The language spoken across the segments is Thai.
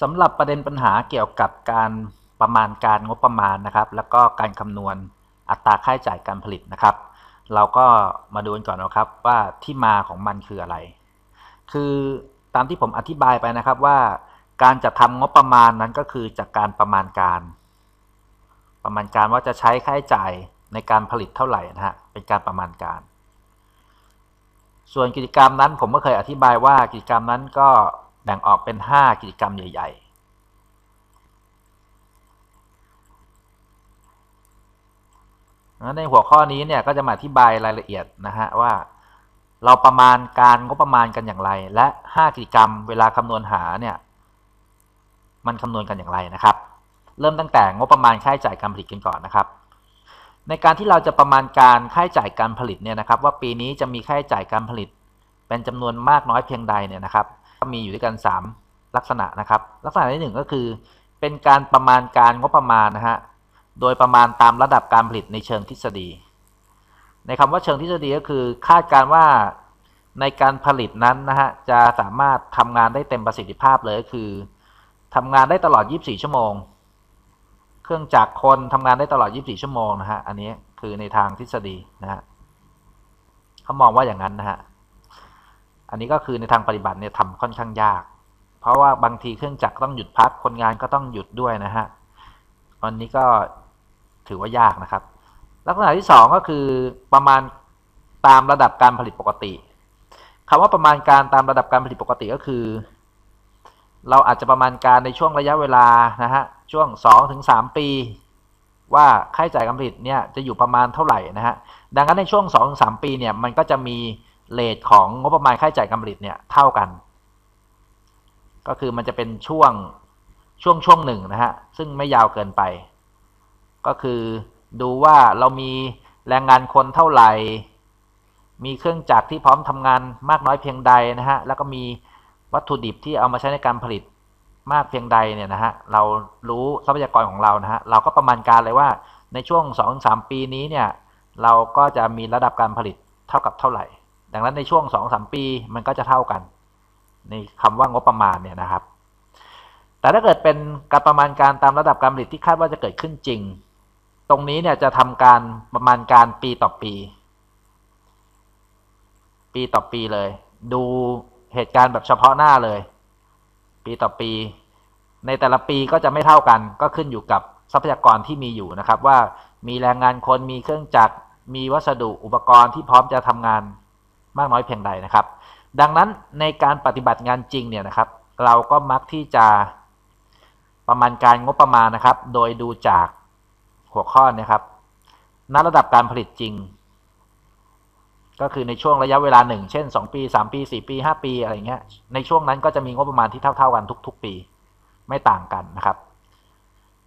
สำหรับประเด็นปัญหาเกี่ยวกับการประมาณการงบประมาณนะครับ แล้วก็การคำนวณอัตราค่าใช้จ่ายการผลิตนะครับ เราก็มาดูกันก่อนนะครับว่าที่มาของมันคืออะไร คือตามที่ผมอธิบายไปนะครับว่าการจัดทำงบประมาณนั้นก็คือจากการประมาณการ ประมาณการว่าจะใช้ค่าใช้จ่ายในการผลิตเท่าไหร่นะฮะเป็นการประมาณการ ส่วนกิจกรรมนั้นผมก็เคยอธิบายว่ากิจกรรมนั้นก็ แบ่งออกเป็น 5 กิจกรรมใหญ่ ๆ ในหัวข้อนี้เนี่ยก็จะมาอธิบายรายละเอียดนะฮะว่า เราประมาณการงบประมาณกันอย่างไร และ 5 กิจกรรมเวลาคำนวณหาเนี่ยมันคำนวณกันอย่างไรนะครับ เริ่มตั้งแต่งบประมาณค่าใช้จ่ายการผลิตกันก่อนนะครับในการที่เราจะประมาณการค่าใช้จ่ายการผลิตเนี่ยนะครับ ว่าปีนี้จะมีค่าใช้จ่ายการผลิต เป็นจำนวนมากน้อยเพียงใดเนี่ยนะครับ ก็มีอยู่ด้วยกัน 3 ลักษณะนะครับ ลักษณะที่ 1 ก็คือ เป็นการประมาณการงบประมาณนะฮะโดยประมาณตามระดับการผลิตในเชิงทฤษฎี ในคำว่าเชิงทฤษฎีก็คือ คาดการว่าในการผลิตนั้นนะฮะจะสามารถทำงานได้เต็มประสิทธิภาพเลยก็คือทำงานได้ตลอด 24 ชั่วโมง เครื่องจักรคนทำงานได้ตลอด 24 ชั่วโมงนะฮะอันนี้คือในทางทฤษฎีนะฮะเขามองว่าอย่างนั้นนะฮะ อันนี้ก็คือในทางปฏิบัติเนี่ยทำค่อนข้างยาก เพราะว่าบางทีเครื่องจักรต้องหยุดพักคนงานก็ต้องหยุดด้วยนะฮะอันนี้ก็ถือว่ายากนะครับ ลักษณะที่ 2 ก็คือประมาณตามระดับการผลิตปกติคำว่าประมาณการตามระดับการผลิตปกติก็คือ เราอาจจะประมาณการในช่วงระยะเวลานะฮะช่วง2-3ถึงปี ว่าค่าใช้จ่ายการผลิตเนี่ยจะอยู่ประมาณเท่าไหร่นะฮะดังนั้นในช่วง2-3ปีเนี่ยมันก็จะมี เลทของงบประมาณค่าใช้จ่ายการผลิตเนี่ยเท่ากัน ก็คือมันจะเป็นช่วงช่วงช่วงหนึ่งนะฮะ ซึ่งไม่ยาวเกินไป ก็คือดูว่าเรามีแรงงานคนเท่าไหร่ มีเครื่องจักรที่พร้อมทำงานมากน้อยเพียงใดนะฮะ แล้วก็มีวัตถุดิบที่เอามาใช้ในการผลิตมากเพียงใดเนี่ยนะฮะ เรารู้ทรัพยากรของเรานะฮะ เราก็ประมาณการเลยว่าในช่วง 2-3 ปีนี้เนี่ย เราก็จะมีระดับการผลิตเท่ากับเท่าไหร่ ดังนั้นในช่วง 2-3 ปีมันก็จะเท่ากันในคำว่างบประมาณเนี่ยนะครับ แต่ถ้าเกิดเป็นการประมาณการตามระดับการผลิตที่คาดว่าจะเกิดขึ้นจริง ตรงนี้เนี่ยจะทำการประมาณการปีต่อปี ปีต่อปีเลย ดูเหตุการณ์แบบเฉพาะหน้าเลย ปีต่อปี ในแต่ละปีก็จะไม่เท่ากัน ก็ขึ้นอยู่กับทรัพยากรที่มีอยู่นะครับ ว่ามีแรงงานคนมีเครื่องจักรมีวัสดุอุปกรณ์ที่พร้อมจะทำงาน มากน้อยเพียงใดนะครับ ดังนั้นในการปฏิบัติงานจริงเนี่ยนะครับ เราก็มักที่จะประมาณการงบประมาณนะครับ โดยดูจากหัวข้อนะครับณระดับการผลิตจริง ก็คือในช่วงระยะเวลาหนึ่งเช่น 2 ปี 3 ปี 4 ปี 5 ปีอะไรเงี้ยในช่วงนั้นก็จะมีงบประมาณที่เท่า ๆกันทุก ๆ ปี ไม่ต่างกันนะครับ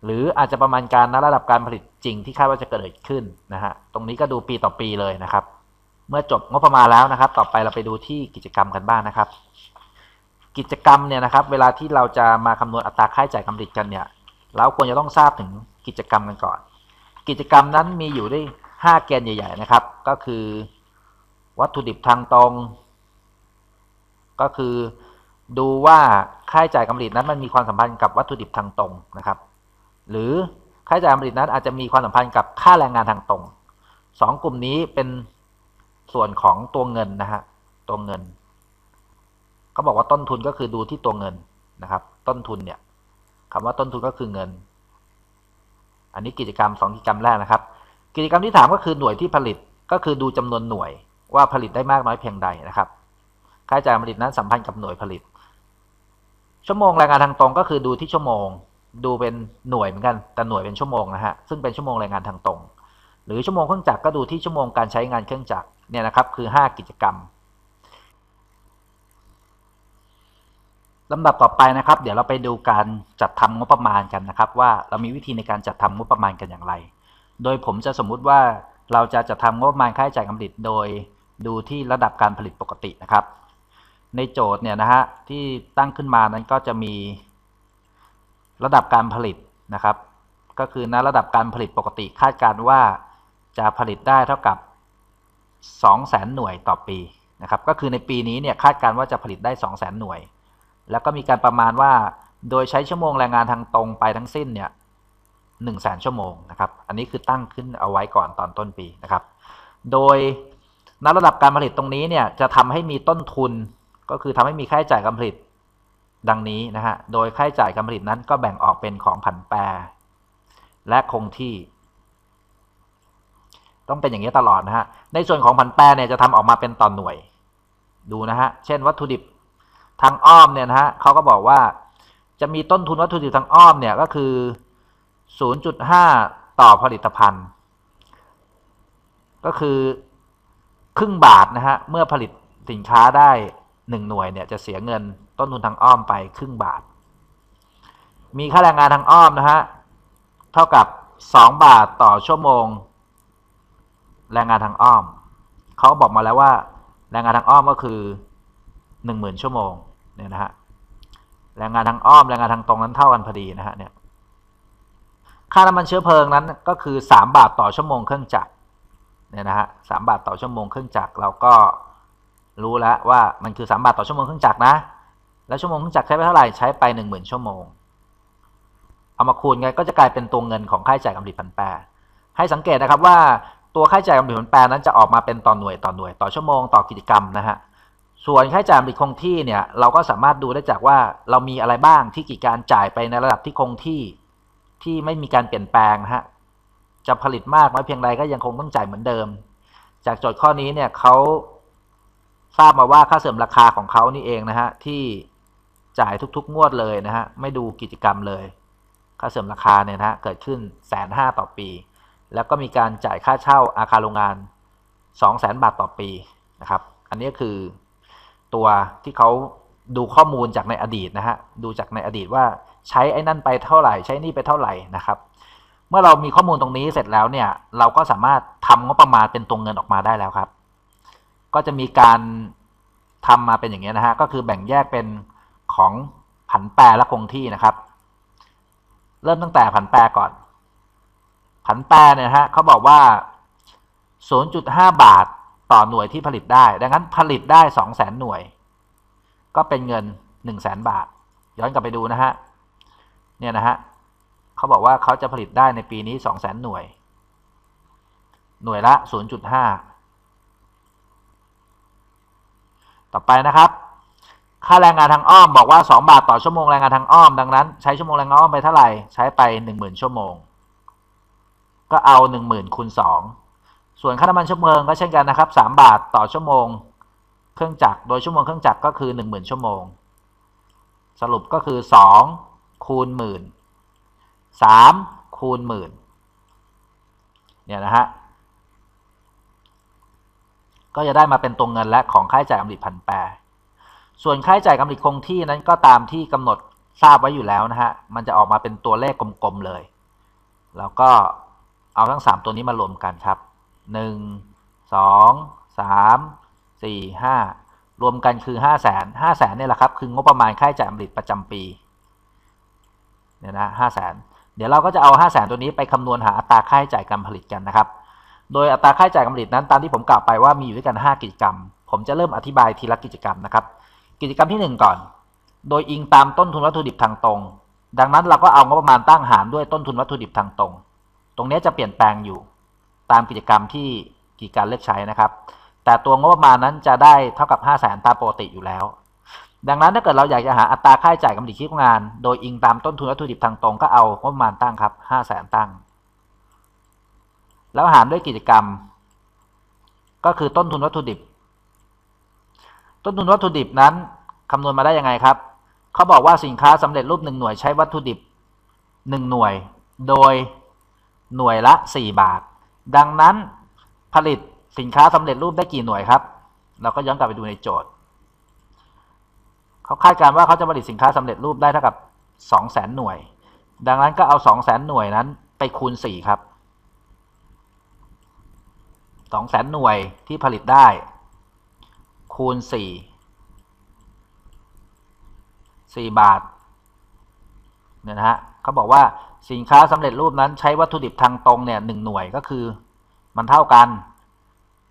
หรืออาจจะประมาณการณระดับการผลิตจริงที่คาดว่าจะเกิดขึ้นนะฮะตรงนี้ก็ดูปีต่อปีเลยนะครับ เมื่อจบงบประมาณแล้วนะครับ ต่อไปเราไปดูที่กิจกรรมกันบ้างนะครับ กิจกรรมเนี่ยนะครับ เวลาที่เราจะมาคำนวณอัตราค่าใช้จ่ายการผลิตกันเนี่ย เราควรจะต้องทราบถึงกิจกรรมกันก่อน กิจกรรมนั้นมีอยู่ได้5เกณฑ์ใหญ่ ๆนะครับ ก็คือ วัตถุดิบทางตรง ก็คือดูว่าค่าใช้จ่ายการผลิตนั้นมันมีความสัมพันธ์กับวัตถุดิบทางตรงนะครับ หรือค่าใช้จ่ายการผลิตนั้นอาจจะมีความสัมพันธ์กับค่าแรงงานทางตรงสองกลุ่มนี้เป็น ส่วนของตัวเงินนะฮะตัวเงินเขาบอกว่าต้นทุนก็คือดูที่ตัวเงินนะครับ ต้นทุนเนี่ยคำว่าต้นทุนก็คือเงิน อันนี้กิจกรรมสองกิจกรรมแรกนะครับ กิจกรรมที่ถามก็คือหน่วยที่ผลิตก็คือดูจำนวนหน่วยว่าผลิตได้มากน้อยเพียงใดนะครับค่าใช้จ่ายผลิตนั้นสัมพันธ์กับหน่วยผลิต ชั่วโมงแรงงานทางตรงก็คือดูที่ชั่วโมง ดูเป็นหน่วยเหมือนกันแต่หน่วยเป็นชั่วโมงนะฮะซึ่งเป็นชั่วโมงแรงงานทางตรง หรือชั่วโมงเครื่องจักรก็ดูที่ชั่วโมงการใช้งานเครื่องจักร เนี่ยนะครับคือ 5 กิจกรรมลำดับต่อไปนะครับ เดี๋ยวเราไปดูการจัดทำงบประมาณกันนะครับ ว่าเรามีวิธีในการจัดทำงบประมาณกันอย่างไร โดยผมจะสมมุติว่าเราจะจัดทำงบประมาณค่าใช้จ่ายการผลิตโดยดูที่ระดับการผลิตปกตินะครับ ในโจทย์เนี่ยนะฮะที่ตั้งขึ้นมานั้นก็จะมีระดับการผลิตนะครับ ก็คือณระดับการผลิตปกติคาดการว่าจะผลิตได้เท่ากับ 200,000 หน่วยต่อปีนะครับก็คือในปีนี้เนี่ยคาดการว่าจะผลิตได้ 200,000 หน่วย แล้วก็มีการประมาณว่าโดยใช้ชั่วโมงแรงงานทางตรงไปทั้งสิ้นเนี่ยหนึ่งแสนชั่วโมงนะครับ อันนี้คือตั้งขึ้นเอาไว้ก่อนตอนต้นปีนะครับ โดยณระดับการผลิตตรงนี้เนี่ยจะทำให้มีต้นทุนก็คือทำให้มีค่าใช้จ่ายการผลิตดังนี้นะฮะ โดยค่าใช้จ่ายการผลิตนั้นก็แบ่งออกเป็นของผันแปร และคงที่ ต้องเป็นอย่างนี้ตลอดนะฮะ ในส่วนของผันแปรเนี่ยจะทำออกมาเป็นต่อนหน่วย ดูนะฮะ เช่นวัตถุดิบทางอ้อมเนี่ยนะฮะเขาก็บอกว่าจะมีต้นทุนวัตถุดิบทางอ้อมเนี่ยก็คือ 0.5 ต่อผลิตภัณฑ์ ก็คือครึ่งบาทนะฮะ เมื่อผลิตสินค้าได้ 1 หน่วยเนี่ยจะเสียเงินต้นทุนทางอ้อมไปครึ่งบาท มีค่าแรงงานทางอ้อมนะฮะ เท่ากับ 2 บาทต่อชั่วโมง แรงงานทางอ้อม เขาบอกมาแล้วว่า แรงงานทางอ้อมก็คือหนึ่งหมื่นชั่วโมงเนี่ยนะฮะแรงงานทางอ้อมแรงงานทางตรงนั้นเท่ากันพอดีนะฮะเนี่ยค่าน้ำมันเชื้อเพลิงนั้นก็คือสามบาทต่อชั่วโมงเครื่องจักรเนี่ยนะฮะสามบาทต่อชั่วโมงเครื่องจักรเราก็รู้แล้วว่ามันคือสามบาทต่อชั่วโมงเครื่องจักรนะ แล้วชั่วโมงเครื่องจักรใช้ไปเท่าไหร่ใช้ไปหนึ่งหมื่นชั่วโมง เอามาคูณกันก็จะกลายเป็นตัวเงินของค่าใช้จ่ายกำลังผันแปรให้สังเกตนะครับว่า ตัวค่าใช้จ่ายกำลังผันแปรนั้นจะออกมาเป็นต่อหน่วยต่อหน่วยต่อชั่วโมงต่อกิจกรรมนะฮะส่วนค่าใช้จ่ายผลิตคงที่เนี่ยเราก็สามารถดูได้จากว่าเรามีอะไรบ้างที่กิจการจ่ายไปในระดับที่คงที่ที่ไม่มีการเปลี่ยนแปลงนะฮะจะผลิตมากน้อยเพียงใดก็ยังคงต้องจ่ายเหมือนเดิม จากโจทย์ข้อนี้เนี่ยเขาทราบมาว่าค่าเสื่อมราคาของเขานี่เองนะฮะที่จ่ายทุก ๆ งวดเลยนะฮะไม่ดูกิจกรรมเลย ค่าเสื่อมราคาเนี่ยนะฮะเกิดขึ้นแสนห้าต่อปี แล้วก็มีการจ่ายค่าเช่าอาคารโรงงาน 2 0 0 0 0 0 บาทต่อปีนะครับ อันนี้คือตัวที่เขาดูข้อมูลจากในอดีตนะฮะ ดูจากในอดีตว่าใช้ไอ้นั่นไปเท่าไหร่ ใช้นี่ไปเท่าไหร่นะครับ เมื่อเรามีข้อมูลตรงนี้เสร็จแล้วเนี่ย เราก็สามารถทำงบประมาณเป็นตัวเงินออกมาได้แล้วครับ ก็จะมีการทำมาเป็นอย่างนี้นะฮะ ก็คือแบ่งแยกเป็นของผันแปรและคงที่นะครับ เริ่มตั้งแต่ผันแปรก่อน ผันแปรเนี่ยฮะเขาบอกว่า 0.5 บาทต่อหน่วยที่ผลิตได้ ดังนั้นผลิตได้ 200,000 หน่วย ก็เป็นเงิน 100,000 บาท ย้อนกลับไปดูนะฮะ เนี่ยนะฮะเขาบอกว่าเขาจะผลิตได้ในปีนี้ 200,000 หน่วย หน่วยละ 0.5 ต่อไปนะครับ ค่าแรงงานทางอ้อมบอกว่า 2 บาทต่อชั่วโมงแรงงานทางอ้อม ดังนั้นใช้ชั่วโมงแรงงานอ้อมไปเท่าไหร่ ใช้ไป 10,000 ชั่วโมง ก็เอา 10,000คูณ2ส่วนค่าน้ำมันชื้อเพลิงก็เช่นกันนะครับ3บาทต่อชั่วโมง เครื่องจักรโดยชั่วโมงเครื่องจักรก็คือ 10,000 ชั่วโมง สรุปก็คือ 2 คูณหมื่น3คูณหมื่นเนี่ยนะฮะก็จะได้มาเป็นตัวเงินและของค่าใช้จ่ายกำลังผันแปรส่วนค่าใช้จ่ายกำลังคงที่นั้นก็ตามที่กำหนดทราบไว้อยู่แล้วนะฮะ มันจะออกมาเป็นตัวเลขกลมๆเลย แล้วก็ เอาทั้ง 3 ตัวนี้มารวมกันครับ 1 2 3 4 5 รวมกันคือ 5 0 0 0 0 0 5 0 0 0 0เนี่ยแหละครับ คืองบประมาณค่าใช้จ่ายกำลังประจำปีเนี่ยนะห้าแสนเดี๋ยวเราก็จะเอาห้าแสนตัวนี้ไปคำนวณหาอัตราค่าใช้จ่ายการผลิตกันนะครับ โดยอัตราค่าใช้จ่ายการผลิตนั้นตามที่ผมกล่าวไปว่ามีอยู่ด้วยกัน 5 กิจกรรม ผมจะเริ่มอธิบายทีละกิจกรรมนะครับ กิจกรรมที่ 1 ก่อน โดยอิงตามต้นทุนวัตถุดิบทางตรง ดังนั้นเราก็เอางบประมาณตั้งหารด้วยต้นทุนวัตถุดิบทางตรง ตรงนี้จะเปลี่ยนแปลงอยู่ตามกิจกรรมที่กิจการเลือกใช้นะครับ แต่ตัวงบประมาณนั้นจะได้เท่ากับ 5 0 0แสนตามปกติอยู่แล้ว ดังนั้นถ้าเกิดเราอยากจะหาอัตราค่าใช้จ่ายกำลังที่งาน โดยอิงตามต้นทุนวัตถุดิบทางตรงก็เอางบประมาณตั้งครับห้าแสนตั้ง แล้วหารด้วยกิจกรรม ก็คือต้นทุนวัตถุดิบ ต้นทุนวัตถุดิบนั้นคำนวณมาได้ยังไงครับเขาบอกว่าสินค้าสำเร็จรูปหนึ่งหน่วยใช้วัตถุดิบหนึ่งหน่วย โดย หน่วยละสี่บาท ดังนั้นผลิตสินค้าสำเร็จรูปได้กี่หน่วยครับ เราก็ย้อนกลับไปดูในโจทย์ เขาคาดการณ์ว่าเขาจะผลิตสินค้าสำเร็จรูปได้เท่ากับ 200,000 หน่วย ดังนั้นก็เอา 200,000 หน่วยนั้นไปคูณ 4 ครับ 200,000 หน่วยที่ผลิตได้ คูณ 4 4 บาทเนี่ยนะฮะ เขาบอกว่าสินค้าสำเร็จรูปนั้นใช้วัตถุดิบทางตรงเนี่ยหนึ่งหน่วยก็คือมันเท่ากัน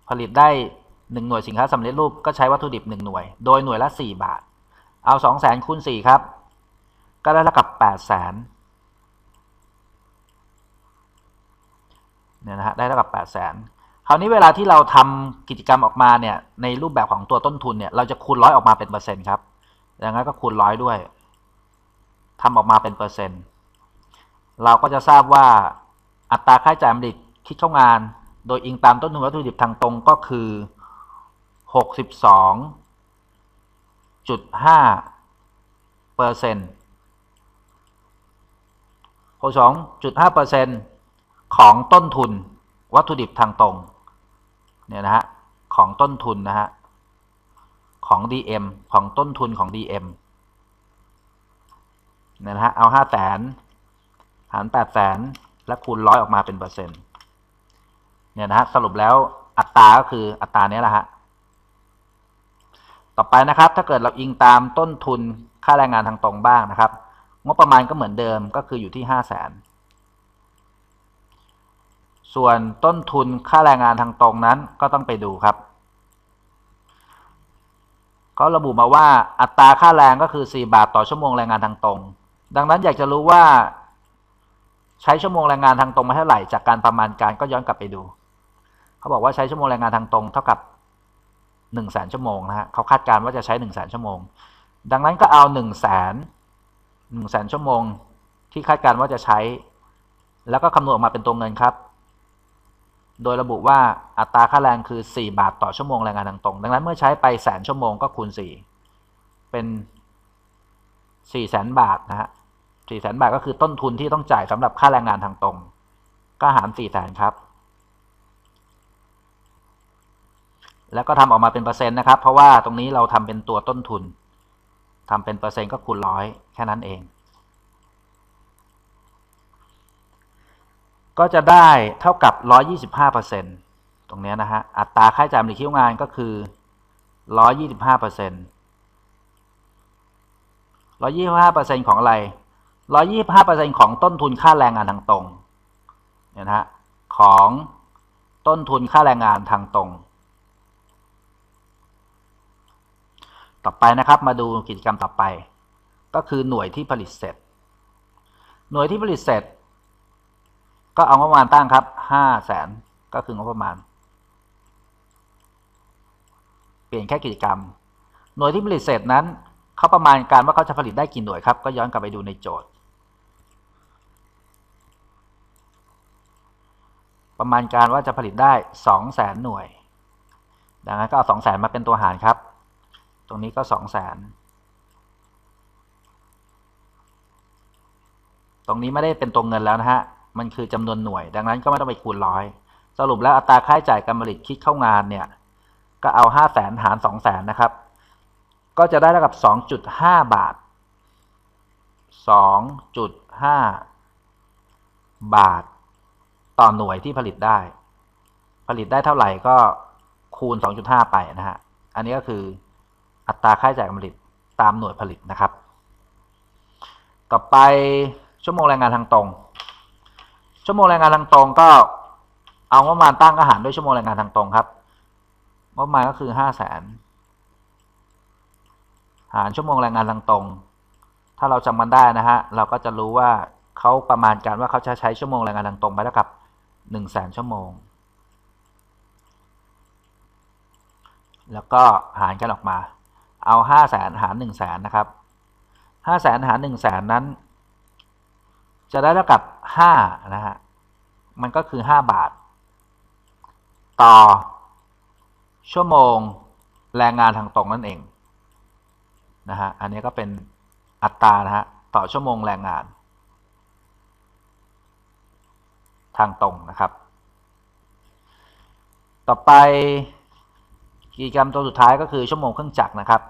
ผลิตได้1หน่วยสินค้าสำเร็จรูปก็ใช้วัตถุดิบ1หน่วย โดยหน่วยละ4บาท เอา2 0 0 0 0 0คูณ4ครับ ก็ได้เท่ากับแปดแสนเนี่ยนะฮะได้เท่ากับแปดแสนคราวนี้เวลาที่เราทำกิจกรรมออกมาเนี่ยในรูปแบบของตัวต้นทุนเนี่ยเราจะคูณร้อยออกมาเป็นเปอร์เซ็นต์ครับดังนั้นก็คูณร้อยด้วยทำออกมาเป็นเปอร์เซ็นต์ เราก็จะทราบว่าอัตราค่าใช้จ่ายผลิตคิดเข้างาน โดยอิงตามต้นทุนวัตถุดิบทางตรงก็คือหกสิบสองจุดห้าเปอร์เซ็นต์หกสองจุดห้าเปอร์เซ็นต์ของต้นทุนวัตถุดิบทางตรงเนี่ยนะฮะของต้นทุนนะฮะของ DM ของต้นทุนของ DM เนี่ยนะฮะเอาห้าแสน หารแปดแสนและคูณร้อยออกมาเป็นเปอร์เซ็นต์เนี่ยนะฮะสรุปแล้วอัตราก็คืออัตรานี้แหละฮะต่อไปนะครับ ถ้าเกิดเราอิงตามต้นทุนค่าแรงงานทางตรงบ้างนะครับ งบประมาณก็เหมือนเดิมก็คืออยู่ที่ห้าแสนส่วนต้นทุนค่าแรงงานทางตรงนั้นก็ต้องไปดูครับเขาระบุมาว่าอัตราค่าแรงก็คือ 4 บาทต่อชั่วโมงแรงงานทางตรง ดังนั้นอยากจะรู้ว่า ใช้ชั่วโมงแรงงานทางตรงมาเท่าไหร่จากการประมาณการก็ย้อนกลับไปดู เขาบอกว่าใช้ชั่วโมงแรงงานทางตรงเท่ากับ1 0 0 0 0แสนชั่วโมงนะฮะเขาคาดการณ์ว่าจะใช้1 0 0 0 0แสนชั่วโมง ดังนั้นก็เอา1 0 0 0 0แสนหนึ่งแสนชั่วโมง ที่คาดการณ์ว่าจะใช้ แล้วก็คำนวณออกมาเป็นตัวเงินครับ โดยระบุว่าอัตราค่าแรงคือ 4 บาทต่อชั่วโมงแรงงานทางตรง ดังนั้นเมื่อใช้ไปแสนชั่วโมงก็คูณ 4 เป็น4แสนบาทนะฮะ 4แสนบาทก็คือต้นทุนที่ต้องจ่ายสำหรับค่าแรงงานทางตรง ก็หาร4แสนครับ แล้วก็ทำออกมาเป็นเปอร์เซ็นต์นะครับ เพราะว่าตรงนี้เราทำเป็นตัวต้นทุนทำเป็นเปอร์เซ็นต์ก็คูณร้อยแค่นั้นเอง ก็จะได้เท่ากับ 125เปอร์เซ็นต์ตรงนี้นะฮะ อัตราค่าใช้จ่ายบริคิวงานก็คือ 125เปอร์เซ็นต์125เปอร์เซ็นต์ของอะไร 125เปอร์เซ็นต์ของต้นทุนค่าแรงงานทางตรงเนี่ยนะฮะของต้นทุนค่าแรงงานทางตรง ต่อไปนะครับมาดูกิจกรรมต่อไป ก็คือหน่วยที่ผลิตเสร็จ หน่วยที่ผลิตเสร็จ ก็เอางบประมาณตั้งครับห้าแสนก็คืองบประมาณ เปลี่ยนแค่กิจกรรม หน่วยที่ผลิตเสร็จนั้นเขาประมาณการว่าเขาจะผลิตได้กี่หน่วยครับ ก็ย้อนกลับไปดูในโจทย์ ประมาณการว่าจะผลิตได้สองแสนหน่วย ดังนั้นก็เอาสองแสนมาเป็นตัวหารครับ ตรงนี้ก็สองแสนตรงนี้ไม่ได้เป็นตัวเงินแล้วนะฮะ มันคือจำนวนหน่วย ดังนั้นก็ไม่ต้องไปคูณร้อย สรุปแล้วอัตราค่าใช้จ่ายการผลิตคิดเข้างานเนี่ย ก็เอาห้าแสนหารสองแสนนะครับ ก็จะได้เท่ากับสองจุดห้าบาทสองจุดห้าบาท ต่อหน่วยที่ผลิตได้ ผลิตได้เท่าไหร่ก็คูณสองจุดห้าไปนะฮะ อันนี้ก็คืออัตราค่าใช้จ่ายการผลิตตามหน่วยผลิตนะครับ ต่อไปชั่วโมงแรงงานทางตรง ชั่วโมงแรงงานทางตรงก็เอางบประมาณตั้งอาหารด้วยชั่วโมงแรงงานทางตรงครับงบประมาณก็คือห้าแสนหารชั่วโมงแรงงานทางตรง ถ้าเราจำกันได้นะฮะ เราก็จะรู้ว่าเขาประมาณการว่าเขาจะใช้ชั่วโมงแรงงานทางตรงไปเท่ากับ หนึ่งแสนชั่วโมง แล้วก็หารกันออกมา เอาห้าแสนหารหนึ่งแสนนะครับห้าแสนหารหนึ่งแสนนั้น จะได้เท่ากับห้านะฮะ มันก็คือห้าบาท ต่อ ชั่วโมงแรงงานทางตรงนั่นเองนะฮะ อันนี้ก็เป็นอัตรานะฮะ ต่อชั่วโมงแรงงาน ทางตรงนะครับ ต่อไปกิจกรรมตัวสุดท้ายก็คือชั่วโมงเครื่องจักรนะครับ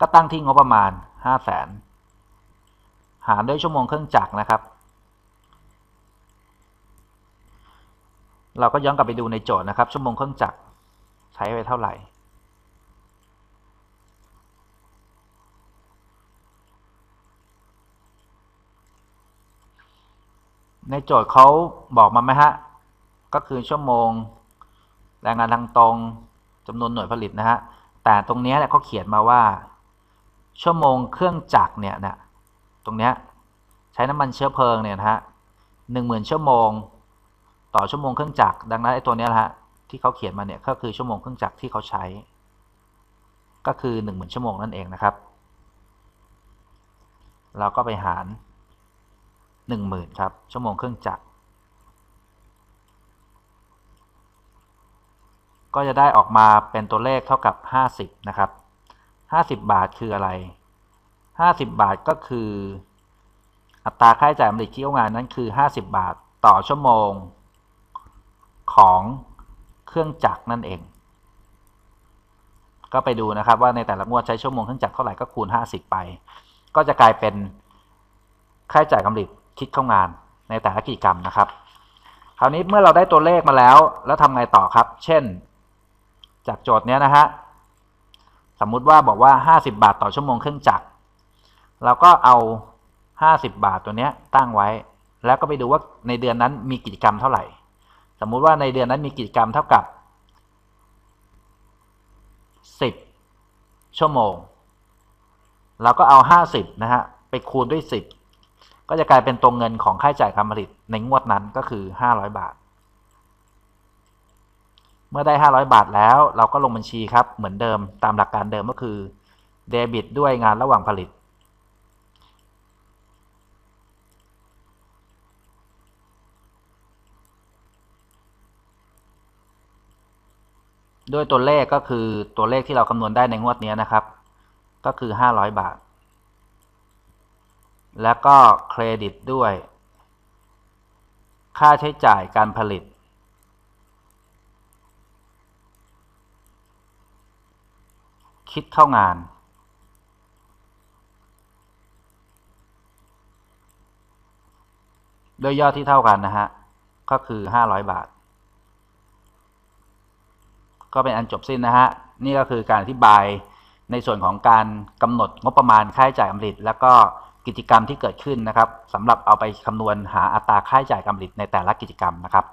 ก็ตั้งที่งบประมาณ 5 0 0แสนหารด้วยชั่วโมงเครื่องจักรนะครับ เราก็ย้อนกลับไปดูในโจทย์นะครับ ชั่วโมงเครื่องจักรใช้ไปเท่าไหร่ ในโจทย์เขาบอกมาไหมฮะ ก็คือชั่วโมง แรงงานทางตรงจำนวนหน่วยผลิตนะฮะ แต่ตรงนี้เนี่ยเขาเขียนมาว่า ชั่วโมงเครื่องจักรเนี่ยนะตรงเนี้ยใช้น้ำมันเชื้อเพลิงเนี่ยนะฮะหนึ่งหมื่นชั่วโมง ต่อชั่วโมงเครื่องจักรดังนั้นไอ้ตัวเนี้ยนะฮะที่เขาเขียนมาเนี่ยก็คือชั่วโมงเครื่องจักรที่เขาใช้ ก็คือหนึ่งหมื่นชั่วโมงนั่นเองนะครับ เราก็ไปหาร หนึ่งหมื่นครับ ชั่วโมงเครื่องจักร ก็จะได้ออกมาเป็นตัวเลขเท่ากับห้าสิบนะครับห้าสิบบาทคืออะไรห้าสิบบาทก็คือ อัตราค่าใช้จ่ายผลิตที่งานนั้นคือห้าสิบบาทต่อชั่วโมงของเครื่องจักรนั่นเอง ก็ไปดูนะครับว่าในแต่ละงวดใช้ชั่วโมงเครื่องจักรเท่าไหร่ก็คูณ 50 ไป ก็จะกลายเป็นค่าใช้จ่ายกำลิต คิดเข้างานในแต่ละกิจกรรมนะครับ คราวนี้เมื่อเราได้ตัวเลขมาแล้ว แล้วทำไงต่อครับ เช่น จากโจทย์เนี้ยนะฮะสมมุติว่าบอกว่า 50 บาทต่อชั่วโมงเครื่องจักรเราก็เอา 50 บาทตัวเนี้ยตั้งไว้ แล้วก็ไปดูว่าในเดือนนั้นมีกิจกรรมเท่าไหร่ สมมุติว่าในเดือนนั้นมีกิจกรรมเท่ากับ 10 ชั่วโมง เราก็เอา 50 นะฮะ ไปคูณด้วย 10 ก็จะกลายเป็นตัวเงินของค่าใช้จ่ายการผลิตในงวดนั้นก็คือ 500 บาท เมื่อได้ 500 บาทแล้วเราก็ลงบัญชีครับเหมือนเดิมตามหลักการเดิมก็คือเดบิตด้วยงานระหว่างผลิต ด้วยตัวเลขก็คือตัวเลขที่เราคำนวณได้ในงวดนี้นะครับ ก็คือ 500 บาท แล้วก็เครดิตด้วย ค่าใช้จ่ายการผลิต คิดเข้างานโดยยอดที่เท่ากันนะฮะ ก็คือ 500 บาท ก็เป็นอันจบสิ้นนะฮะ นี่ก็คือการอธิบายในส่วนของการกำหนดงบประมาณค่าใช้จ่ายกำลิต แล้วก็ กิจกรรมที่เกิดขึ้นนะครับสำหรับเอาไปคำนวณหาอัตราค่าใช้จ่ายกำลิตในแต่ละกิจกรรมนะครับ